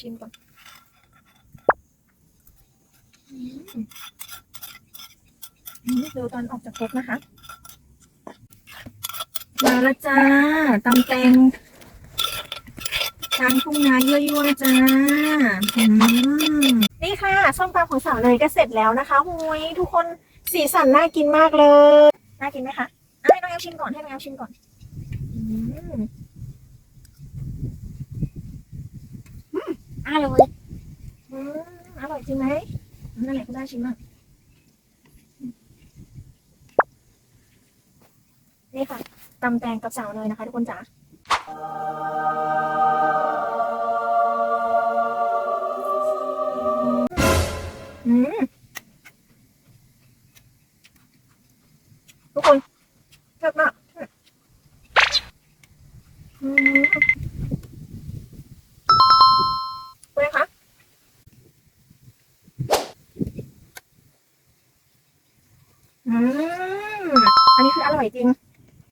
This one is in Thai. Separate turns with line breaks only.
ชิมก่อนอืมอืมดูตอนออกจากครกนะคะ มาล้วจ้าตำแตงกลางทุ่งนายั่วๆจ้านี่ค่ะส้มตำของสาวเลยก็เสร็จแล้วนะคะหุยทุกคนสีสันน่ากินมากเลย น่ากินไหมคะอะให้น้องแอลชิมก่อนให้น้องแอลชิมก่อน อืม
อร่อย
อืมอร่อยจริงไหมนั่นแหละคุณได้ชิมมากนี่ค่ะตำแตงกับสาวเลยนะคะ ทุกคนจ๋าอืมทุกคนเลิศมากอืมเป็นไงคะ อืมอั